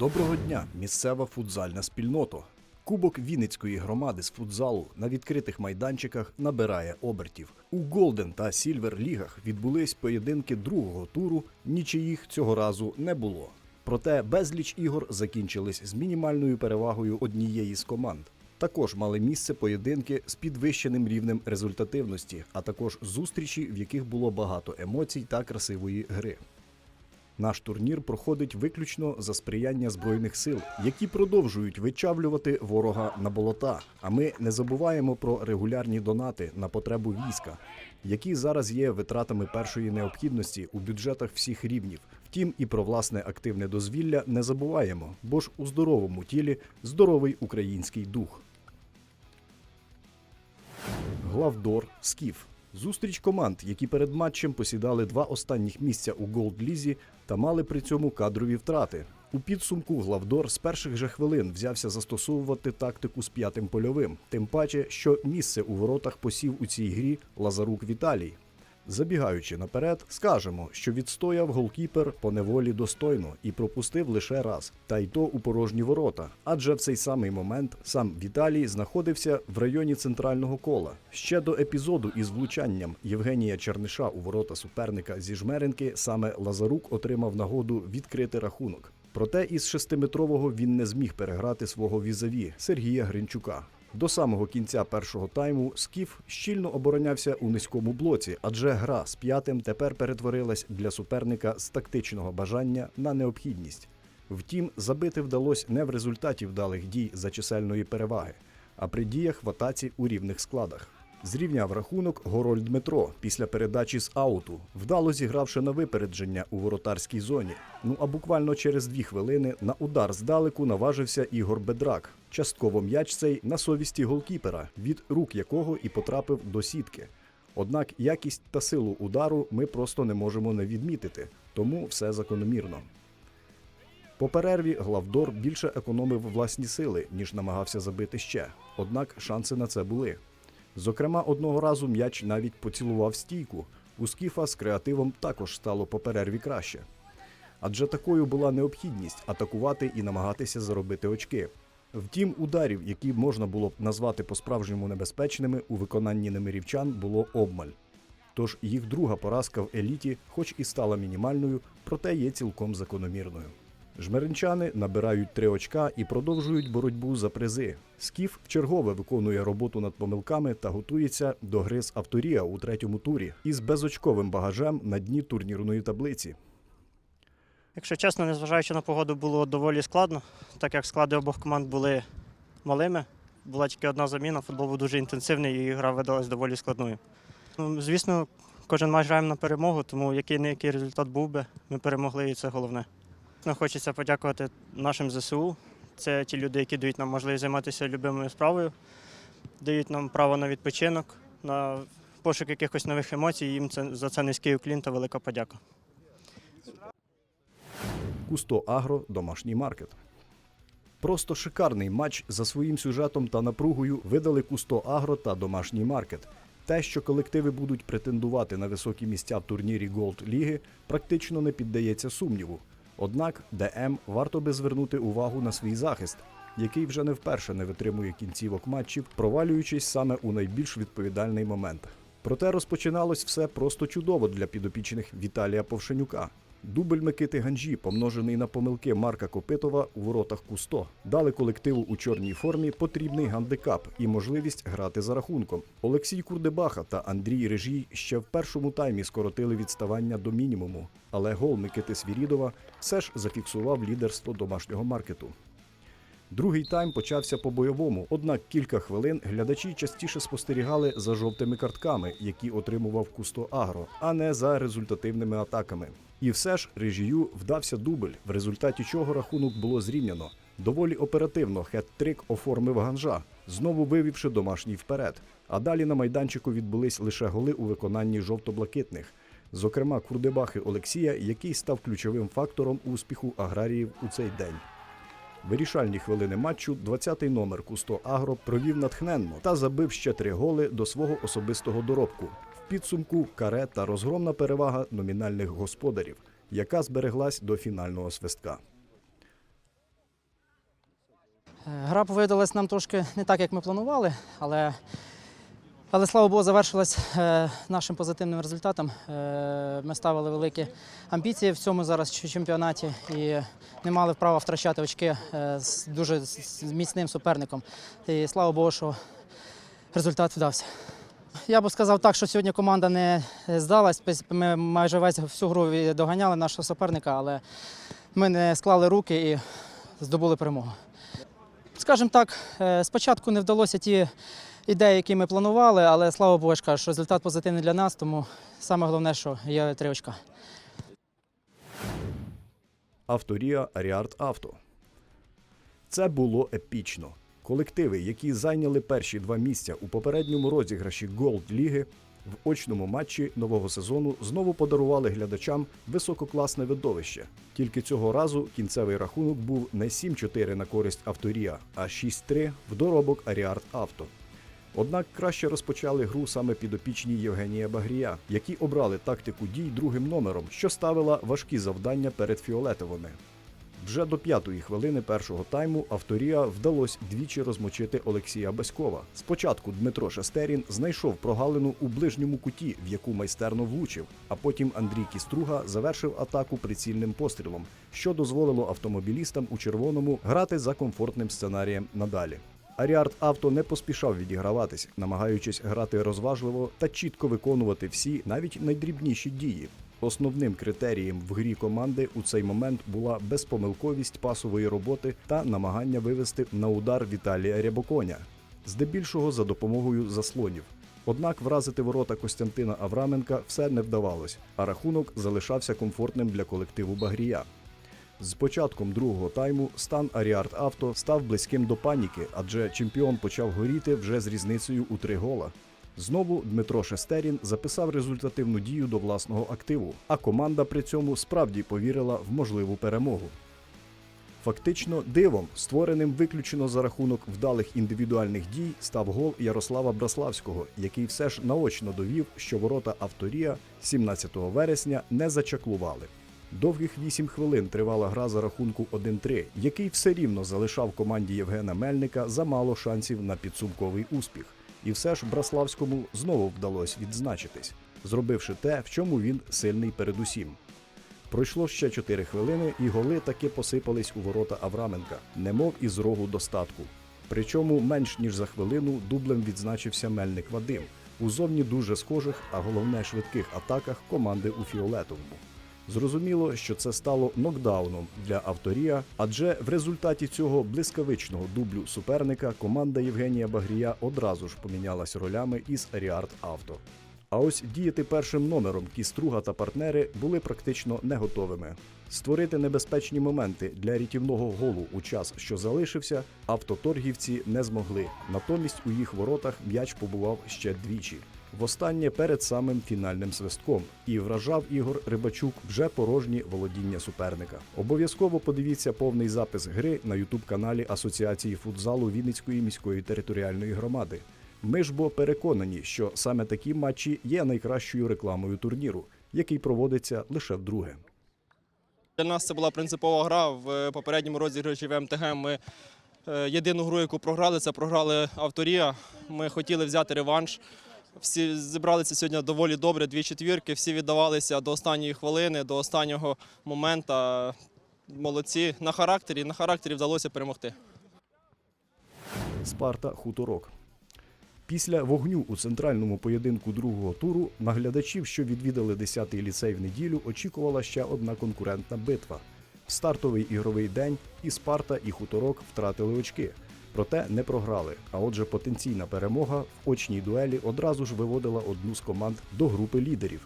Доброго дня, місцева футзальна спільнота. Кубок Вінницької громади з футзалу на відкритих майданчиках набирає обертів. У Голден та Сільвер лігах відбулись поєдинки другого туру, нічиїх цього разу не було. Проте безліч ігор закінчились з мінімальною перевагою однієї з команд. Також мали місце поєдинки з підвищеним рівнем результативності, а також зустрічі, в яких було багато емоцій та красивої гри. Наш турнір проходить виключно за сприяння збройних сил, які продовжують вичавлювати ворога на болота. А ми не забуваємо про регулярні донати на потребу війська, які зараз є витратами першої необхідності у бюджетах всіх рівнів. Втім, і про власне активне дозвілля не забуваємо, бо ж у здоровому тілі здоровий український дух. Главдор Скіф. Зустріч команд, які перед матчем посідали два останніх місця у Голд-лізі та мали при цьому кадрові втрати. У підсумку Главдор з перших же хвилин взявся застосовувати тактику з п'ятим польовим, тим паче, що місце у воротах посів у цій грі Лазарук Віталій. Забігаючи наперед, скажемо, що відстояв голкіпер по неволі достойно і пропустив лише раз, та й то у порожні ворота. Адже в цей самий момент сам Віталій знаходився в районі центрального кола. Ще до епізоду із влучанням Євгенія Черниша у ворота суперника зі жмеренки саме Лазарук отримав нагоду відкрити рахунок. Проте із шестиметрового він не зміг переграти свого візаві Сергія Гринчука. До самого кінця першого тайму Скіф щільно оборонявся у низькому блоці, адже гра з п'ятим тепер перетворилась для суперника з тактичного бажання на необхідність. Втім, забити вдалося не в результаті вдалих дій за чисельної переваги, а при діях в атаці у рівних складах. Зрівняв рахунок Гороль Дмитро після передачі з ауту, вдало зігравши на випередження у воротарській зоні. Ну а буквально через дві хвилини на удар здалеку наважився Ігор Бедрак. Частково м'яч цей на совісті голкіпера, від рук якого і потрапив до сітки. Однак якість та силу удару ми просто не можемо не відмітити, тому все закономірно. По перерві Главдор більше економив власні сили, ніж намагався забити ще. Однак шанси на це були. Зокрема, одного разу м'яч навіть поцілував стійку. У Скіфа з креативом також стало по перерві краще. Адже такою була необхідність атакувати і намагатися заробити очки. Втім, ударів, які можна було б назвати по-справжньому небезпечними, у виконанні немирівчан було обмаль. Тож їх друга поразка в еліті, хоч і стала мінімальною, проте є цілком закономірною. Жмеринчани набирають три очка і продовжують боротьбу за призи. Скіф вчергове виконує роботу над помилками та готується до гри з авторія у третьому турі із безочковим багажем на дні турнірної таблиці. Якщо чесно, незважаючи на погоду, було доволі складно, так як склади обох команд були малими. Була тільки одна заміна, футбол був дуже інтенсивний і гра видалась доволі складною. Ну, звісно, кожен матч граємо на перемогу, тому який не який результат був би, ми перемогли і це головне. Ну, Хочеться подякувати нашим ЗСУ. Це ті люди, які дають нам можливість займатися любимою справою, дають нам право на відпочинок, на пошук якихось нових емоцій. Їм це за це низький уклін та велика подяка. Кусто Агро домашній маркет. Просто шикарний матч за своїм сюжетом та напругою видали Кусто Агро та домашній маркет. Те, що колективи будуть претендувати на високі місця в турнірі Голд Ліги, практично не піддається сумніву. Однак ДМ варто би звернути увагу на свій захист, який вже не вперше не витримує кінцівок матчів, провалюючись саме у найбільш відповідальний момент. Проте розпочиналось все просто чудово для підопічних Віталія Повшенюка. Дубль Микити Ганжі, помножений на помилки Марка Копитова у воротах Кусто, дали колективу у чорній формі потрібний гандикап і можливість грати за рахунком. Олексій Курдебаха та Андрій Режій ще в першому таймі скоротили відставання до мінімуму, але гол Микити Свірідова все ж зафіксував лідерство домашнього маркету. Другий тайм почався по-бойовому, однак кілька хвилин глядачі частіше спостерігали за жовтими картками, які отримував Кусто Агро, а не за результативними атаками. І все ж режію вдався дубль, в результаті чого рахунок було зрівняно. Доволі оперативно хет-трик оформив ганжа, знову вивівши домашній вперед. А далі на майданчику відбулись лише голи у виконанні жовто-блакитних. Зокрема, Курдебахи Олексія, який став ключовим фактором успіху аграріїв у цей день. Вирішальні хвилини матчу 20-й номер Кусто Агро провів натхненно та забив ще три голи до свого особистого доробку. В підсумку каре та розгромна перевага номінальних господарів, яка збереглась до фінального свистка. Гра повидалась нам трошки не так, як ми планували, але, але слава Богу, завершилась е, нашим позитивним результатом. Е, ми ставили великі амбіції в цьому зараз чемпіонаті і не мали права втрачати очки е, з дуже міцним суперником. І слава Богу, що результат вдався. Я би сказав так, що сьогодні команда не здалась. Ми майже весь всю гру доганяли нашого суперника, але ми не склали руки і здобули перемогу. Скажімо так, спочатку не вдалося ті ідеї, які ми планували, але слава кажу, що результат позитивний для нас, тому саме головне, що є три очка. Авторія Аріарт Авто. Це було епічно. Колективи, які зайняли перші два місця у попередньому розіграші Голд Ліги, в очному матчі нового сезону знову подарували глядачам висококласне видовище. Тільки цього разу кінцевий рахунок був не 7-4 на користь авторія, а 6-3 в доробок Аріарт Авто. Однак краще розпочали гру саме підопічні Євгенія Багрія, які обрали тактику дій другим номером, що ставила важкі завдання перед фіолетовими. Вже до п'ятої хвилини першого тайму авторія вдалося двічі розмочити Олексія Баськова. Спочатку Дмитро Шестерін знайшов прогалину у ближньому куті, в яку майстерно влучив, а потім Андрій Кіструга завершив атаку прицільним пострілом, що дозволило автомобілістам у червоному грати за комфортним сценарієм надалі. Аріарт Авто не поспішав відіграватись, намагаючись грати розважливо та чітко виконувати всі, навіть найдрібніші дії. Основним критерієм в грі команди у цей момент була безпомилковість пасової роботи та намагання вивести на удар Віталія Рябоконя, здебільшого за допомогою заслонів. Однак вразити ворота Костянтина Авраменка все не вдавалось, а рахунок залишався комфортним для колективу Багрія. З початком другого тайму стан Аріарт Авто став близьким до паніки, адже чемпіон почав горіти вже з різницею у три гола. Знову Дмитро Шестерін записав результативну дію до власного активу, а команда при цьому справді повірила в можливу перемогу. Фактично дивом, створеним виключено за рахунок вдалих індивідуальних дій, став гол Ярослава Браславського, який все ж наочно довів, що ворота авторія 17 вересня не зачаклували. Довгих 8 хвилин тривала гра за рахунку 1-3, який все рівно залишав команді Євгена Мельника замало шансів на підсумковий успіх. І все ж Браславському знову вдалося відзначитись, зробивши те, в чому він сильний передусім. Пройшло ще 4 хвилини, і голи таки посипались у ворота Авраменка, немов із рогу достатку. Причому менш ніж за хвилину дублем відзначився Мельник Вадим у зовні дуже схожих, а головне швидких атаках команди у Фіолетовому. Зрозуміло, що це стало нокдауном для авторія, адже в результаті цього блискавичного дублю суперника команда Євгенія Багрія одразу ж помінялась ролями із Аріарт Авто. А ось діяти першим номером Кіструга та партнери були практично не готовими. Створити небезпечні моменти для рятівного голу у час, що залишився, автоторгівці не змогли. Натомість у їх воротах м'яч побував ще двічі. Востаннє перед самим фінальним свистком і вражав Ігор Рибачук вже порожні володіння суперника. Обов'язково подивіться повний запис гри на ютуб-каналі Асоціації футзалу Вінницької міської територіальної громади. Ми ж бо переконані, що саме такі матчі є найкращою рекламою турніру, який проводиться лише вдруге. Для нас це була принципова гра. В попередньому розіграші в МТГ ми е, єдину гру, яку програли, це програли авторія. Ми хотіли взяти реванш. Всі зібралися сьогодні доволі добре, дві четвірки, всі віддавалися до останньої хвилини, до останнього моменту. Молодці на характері. На характері вдалося перемогти. Спарта Хуторок. Після вогню у центральному поєдинку другого туру наглядачів, що відвідали 10-й ліцей в неділю, очікувала ще одна конкурентна битва. В стартовий ігровий день і Спарта, і Хуторок втратили очки. Проте не програли. А отже, потенційна перемога в очній дуелі одразу ж виводила одну з команд до групи лідерів.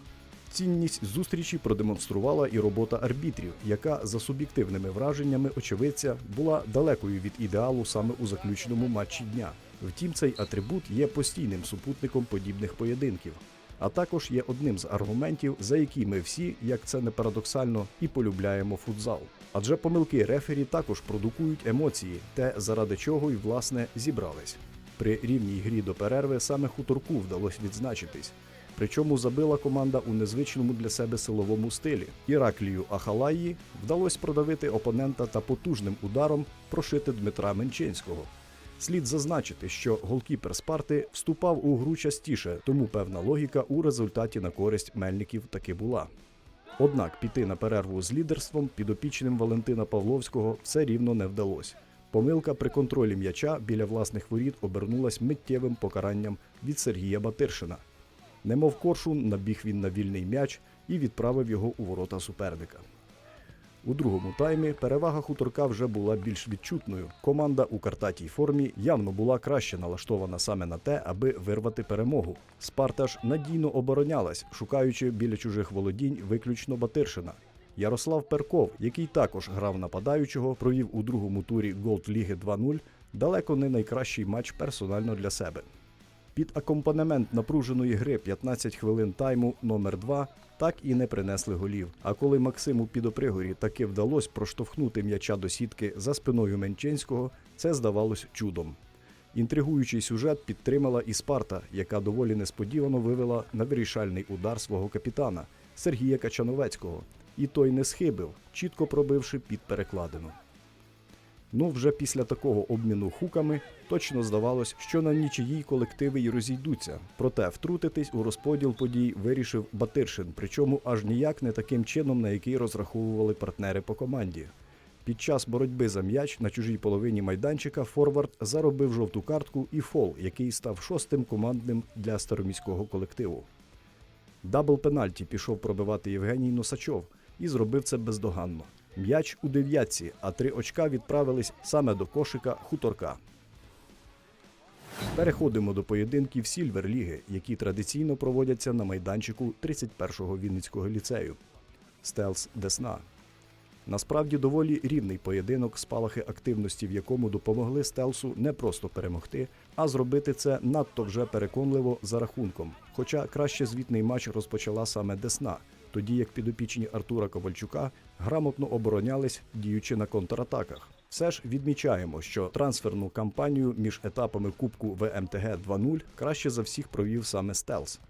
Цінність зустрічі продемонструвала і робота арбітрів, яка за суб'єктивними враженнями очевидця була далекою від ідеалу саме у заключному матчі дня. Втім, цей атрибут є постійним супутником подібних поєдинків, а також є одним з аргументів, за які ми всі, як це не парадоксально, і полюбляємо футзал. Адже помилки рефері також продукують емоції, те, заради чого й власне зібрались. При рівній грі до перерви саме хуторку вдалося відзначитись. Причому забила команда у незвичному для себе силовому стилі. Іраклію Ахалаї вдалося продавити опонента та потужним ударом прошити Дмитра Менчинського. Слід зазначити, що голкіпер Спарти вступав у гру частіше, тому певна логіка у результаті на користь мельників таки була. Однак піти на перерву з лідерством підопічним Валентина Павловського все рівно не вдалося. Помилка при контролі м'яча біля власних воріт обернулась миттєвим покаранням від Сергія Батиршина. Немов коршун, набіг він на вільний м'яч і відправив його у ворота суперника. У другому таймі перевага хуторка вже була більш відчутною. Команда у картатій формі явно була краще налаштована саме на те, аби вирвати перемогу. Спарта ж надійно оборонялась, шукаючи біля чужих володінь виключно Батиршина. Ярослав Перков, який також грав нападаючого, провів у другому турі Голд Ліги 2-0, далеко не найкращий матч персонально для себе. Під акомпанемент напруженої гри 15 хвилин тайму номер 2 так і не принесли голів. А коли Максиму Підопригорі таки вдалося проштовхнути м'яча до сітки за спиною Менчинського, це здавалось чудом. Інтригуючий сюжет підтримала і Спарта, яка доволі несподівано вивела на вирішальний удар свого капітана Сергія Качановецького. І той не схибив, чітко пробивши під перекладину. Ну, вже після такого обміну хуками точно здавалось, що на нічиїй колективи й розійдуться. Проте втрутитись у розподіл подій вирішив Батиршин, причому аж ніяк не таким чином, на який розраховували партнери по команді. Під час боротьби за м'яч на чужій половині майданчика Форвард заробив жовту картку і фол, який став шостим командним для староміського колективу. Дабл пенальті пішов пробивати Євгеній Носачов і зробив це бездоганно. М'яч у дев'ятці, а три очка відправились саме до кошика хуторка. Переходимо до поєдинків Сільвер Ліги, які традиційно проводяться на майданчику 31-го Вінницького ліцею. Стелс Десна. Насправді доволі рівний поєдинок, спалахи активності, в якому допомогли Стелсу не просто перемогти, а зробити це надто вже переконливо за рахунком. Хоча краще звітний матч розпочала саме Десна, тоді як підопічні Артура Ковальчука грамотно оборонялись, діючи на контратаках. Все ж відмічаємо, що трансферну кампанію між етапами Кубку ВМТГ 2.0 краще за всіх провів саме Стелс.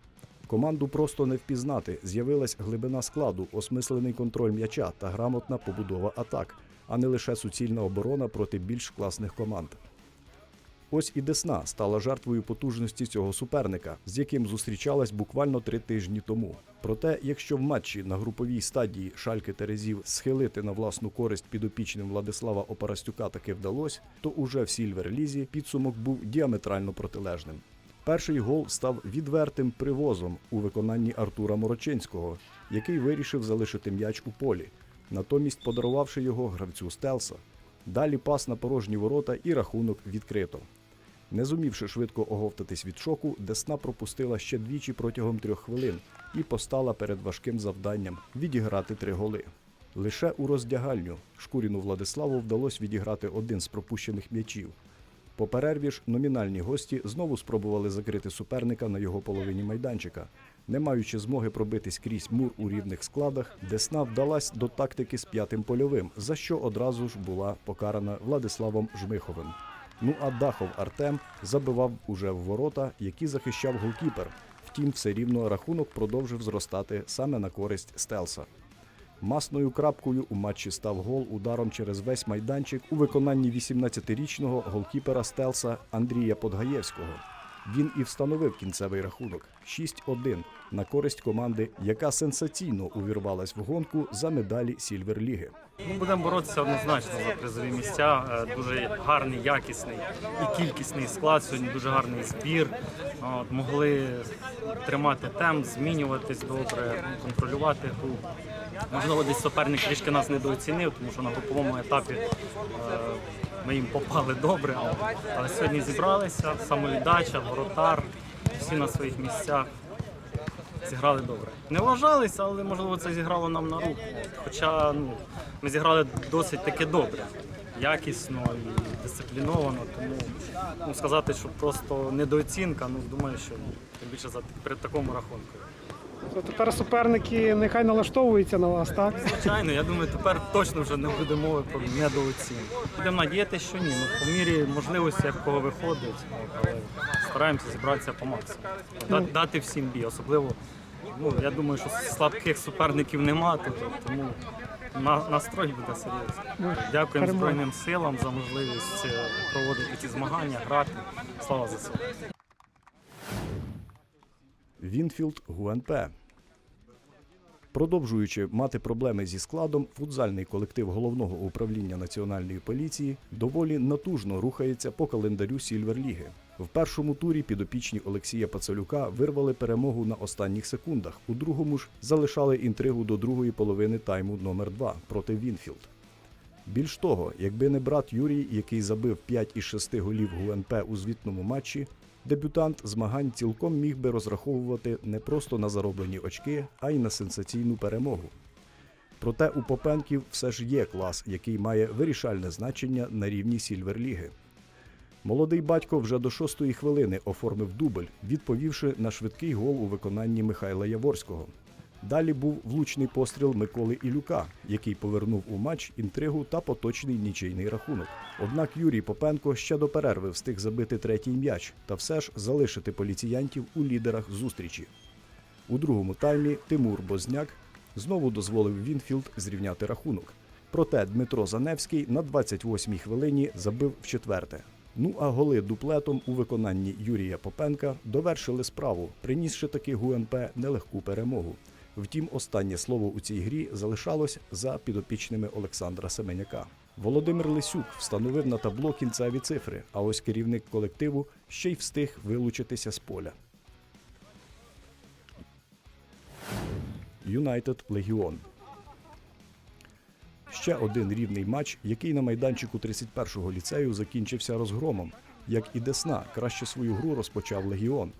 Команду просто не впізнати. З'явилась глибина складу, осмислений контроль м'яча та грамотна побудова атак, а не лише суцільна оборона проти більш класних команд. Ось і Десна стала жертвою потужності цього суперника, з яким зустрічалась буквально три тижні тому. Проте, якщо в матчі на груповій стадії Шальки Терезів схилити на власну користь підопічним Владислава Опарастюка таки вдалося, то уже в Сільвер Лізі підсумок був діаметрально протилежним. Перший гол став відвертим привозом у виконанні Артура Морочинського, який вирішив залишити м'яч у полі, натомість подарувавши його гравцю Стелса. Далі пас на порожні ворота і рахунок відкрито. Не зумівши швидко оговтатись від шоку, Десна пропустила ще двічі протягом трьох хвилин і постала перед важким завданням відіграти три голи. Лише у роздягальню Шкуріну Владиславу вдалося відіграти один з пропущених м'ячів. По перерві ж номінальні гості знову спробували закрити суперника на його половині майданчика. Не маючи змоги пробитись крізь мур у рівних складах, Десна вдалась до тактики з п'ятим польовим, за що одразу ж була покарана Владиславом Жмиховим. Ну а Дахов Артем забивав уже в ворота, які захищав голкіпер. Втім, все рівно рахунок продовжив зростати саме на користь Стелса. Масною крапкою у матчі став гол ударом через весь майданчик у виконанні 18-річного голкіпера Стелса Андрія Подгаєвського. Він і встановив кінцевий рахунок 6-1 на користь команди, яка сенсаційно увірвалась в гонку за медалі Сільвер Ліги. Ну, будемо боротися однозначно за призові місця. Е, Дуже гарний, якісний і кількісний склад. Сьогодні дуже гарний збір. От, могли тримати темп, змінюватись добре, контролювати гру. Можливо, десь суперник трішки нас недооцінив, тому що на груповому етапі е, ми їм попали добре. Але сьогодні зібралися, самовіддача, воротар, всі на своїх місцях. Зіграли добре. Не вважалися, але можливо це зіграло нам на руку. Хоча ну, ми зіграли досить таки добре, якісно і дисципліновано. Тому ну, сказати, що просто недооцінка, ну думаю, що тим більше за при такому рахунку. То тепер суперники нехай налаштовуються на вас, так? Звичайно, я думаю, тепер точно вже не буде мови про недооцінку. Будемо надіятися, що ні. Ну, по мірі можливості, як кого виходить, але стараємося зібратися по максимуму. Да- Дати всім бій. Особливо, ну, я думаю, що слабких суперників нема тут, тому на, настрой буде серйозний. Дякуємо Збройним силам за можливість е, проводити ці змагання, грати. Слава ЗСУ. Вінфілд ГУНП. Продовжуючи мати проблеми зі складом, футзальний колектив головного управління національної поліції доволі натужно рухається по календарю Сільверліги. В першому турі підопічні Олексія Пацалюка вирвали перемогу на останніх секундах. У другому ж залишали інтригу до другої половини тайму номер 2 проти Вінфілд. Більш того, якби не брат Юрій, який забив 5 із 6 голів ГУНП у звітному матчі, дебютант змагань цілком міг би розраховувати не просто на зароблені очки, а й на сенсаційну перемогу. Проте у Попенків все ж є клас, який має вирішальне значення на рівні Сільверліги. Молодий батько вже до шостої хвилини оформив дубль, відповівши на швидкий гол у виконанні Михайла Яворського. Далі був влучний постріл Миколи Ілюка, який повернув у матч інтригу та поточний нічийний рахунок. Однак Юрій Попенко ще до перерви встиг забити третій м'яч та все ж залишити поліціянтів у лідерах зустрічі. У другому таймі Тимур Бозняк знову дозволив Вінфілд зрівняти рахунок. Проте Дмитро Заневський на 28-й хвилині забив в четверте. Ну а голи дуплетом у виконанні Юрія Попенка довершили справу, принісши таки ГУНП нелегку перемогу. Втім, останнє слово у цій грі залишалось за підопічними Олександра Семеняка. Володимир Лисюк встановив на табло кінцеві цифри, а ось керівник колективу ще й встиг вилучитися з поля. Юнайтед Легіон. Ще один рівний матч, який на майданчику 31-го ліцею закінчився розгромом. Як і Десна, краще свою гру розпочав Легіон.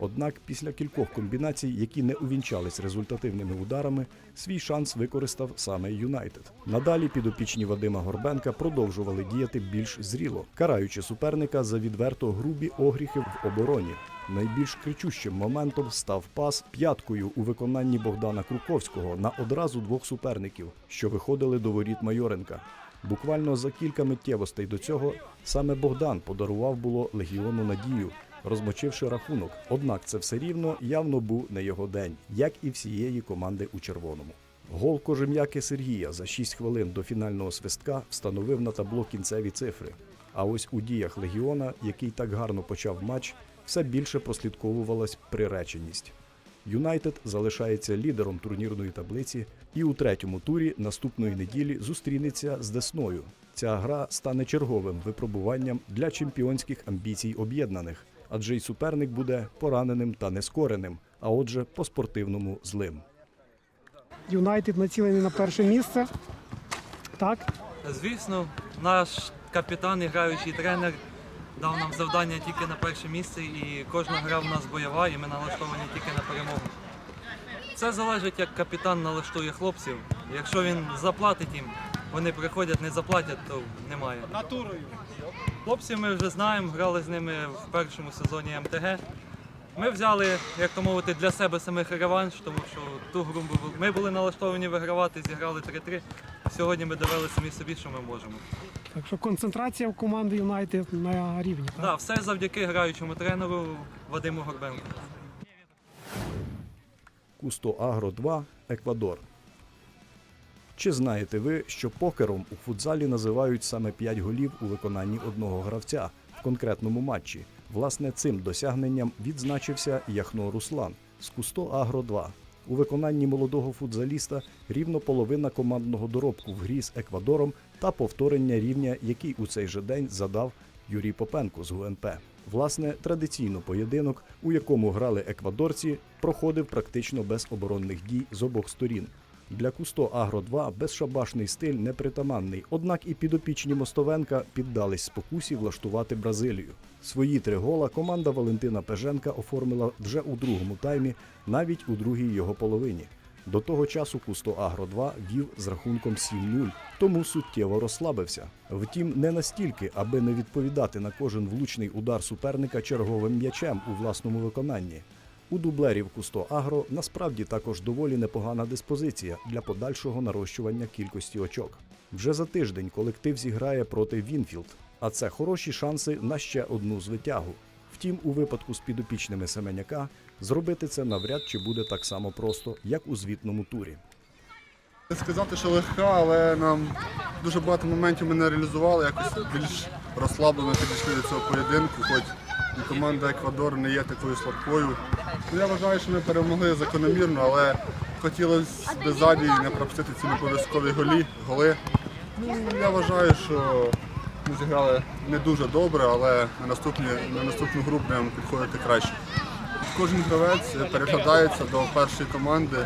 Однак після кількох комбінацій, які не увінчались результативними ударами, свій шанс використав саме Юнайтед. Надалі підопічні Вадима Горбенка продовжували діяти більш зріло, караючи суперника за відверто грубі огріхи в обороні. Найбільш кричущим моментом став пас п'яткою у виконанні Богдана Круковського на одразу двох суперників, що виходили до воріт Майоренка. Буквально за кілька миттєвостей до цього саме Богдан подарував було легіону надію, розмочивши рахунок. Однак це все рівно явно був не його день, як і всієї команди у червоному. Гол Кожем'яки Сергія за 6 хвилин до фінального свистка встановив на табло кінцеві цифри. А ось у діях легіона, який так гарно почав матч, все більше прослідковувалась приреченість. Юнайтед залишається лідером турнірної таблиці і у третьому турі наступної неділі зустрінеться з Десною. Ця гра стане черговим випробуванням для чемпіонських амбіцій об'єднаних, адже й суперник буде пораненим та нескореним, а отже, по-спортивному злим. Юнайтед націлений на перше місце. Так, Звісно, наш капітан і граючий тренер дав нам завдання тільки на перше місце, і кожна гра в нас бойова, і ми налаштовані тільки на перемогу. Це залежить, як капітан налаштує хлопців. Якщо він заплатить їм, вони приходять, не заплатять, то немає. Натурою. Хлопців ми вже знаємо, грали з ними в першому сезоні МТГ. Ми взяли, як то мовити, для себе самих реванш, тому що ту гру ми були налаштовані вигравати, зіграли 3-3. Сьогодні ми довели самі собі, що ми можемо. так що концентрація в команди Юнайтед на рівні. Так? Так, все завдяки граючому тренеру Вадиму Горбенку. Кусто Агро 2 Еквадор. Чи знаєте ви, що покером у футзалі називають саме 5 голів у виконанні одного гравця в конкретному матчі? Власне, цим досягненням відзначився Яхно Руслан з Кусто Агро 2. У виконанні молодого футзаліста рівно половина командного доробку в грі з Еквадором та повторення рівня, який у цей же день задав Юрій Попенко з ГУНП. Власне, традиційно поєдинок, у якому грали еквадорці, проходив практично без оборонних дій з обох сторін. Для Кусто Агро 2 безшабашний стиль непритаманний, однак і підопічні Мостовенка піддались спокусі влаштувати Бразилію. Свої три гола команда Валентина Пеженка оформила вже у другому таймі, навіть у другій його половині. До того часу Кусто Агро 2 вів з рахунком 7-0, тому суттєво розслабився. Втім, не настільки, аби не відповідати на кожен влучний удар суперника черговим м'ячем у власному виконанні. У дублерів Кусто Агро насправді також доволі непогана диспозиція для подальшого нарощування кількості очок. Вже за тиждень колектив зіграє проти Вінфілд, а це хороші шанси на ще одну звитягу. Втім, у випадку з підопічними Семеняка зробити це навряд чи буде так само просто, як у звітному турі. Сказати, що легка, але нам дуже багато моментів ми не реалізували, якось більш розслаблено підійшли до цього поєдинку, хоч і команда Еквадор не є такою слабкою. Ну, я вважаю, що ми перемогли закономірно, але хотілося б ззаді не пропустити ці необов'язкові голі, голи. Ну, я вважаю, що ми зіграли не дуже добре, але на, наступні, на наступну гру будемо підходити краще. Кожен гравець переглядається до першої команди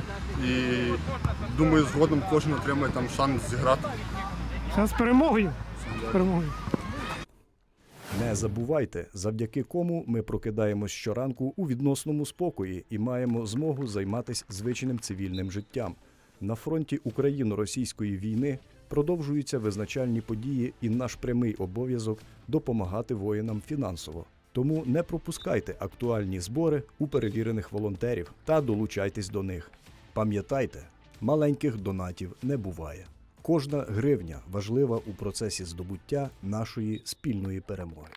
і думаю, згодом кожен отримає там шанс зіграти. З перемогою. З перемогою. Не забувайте, завдяки кому ми прокидаємось щоранку у відносному спокої і маємо змогу займатися звичним цивільним життям. На фронті Україно-російської війни продовжуються визначальні події, і наш прямий обов'язок допомагати воїнам фінансово. Тому не пропускайте актуальні збори у перевірених волонтерів та долучайтесь до них. Пам'ятайте, маленьких донатів не буває. Кожна гривня важлива у процесі здобуття нашої спільної перемоги.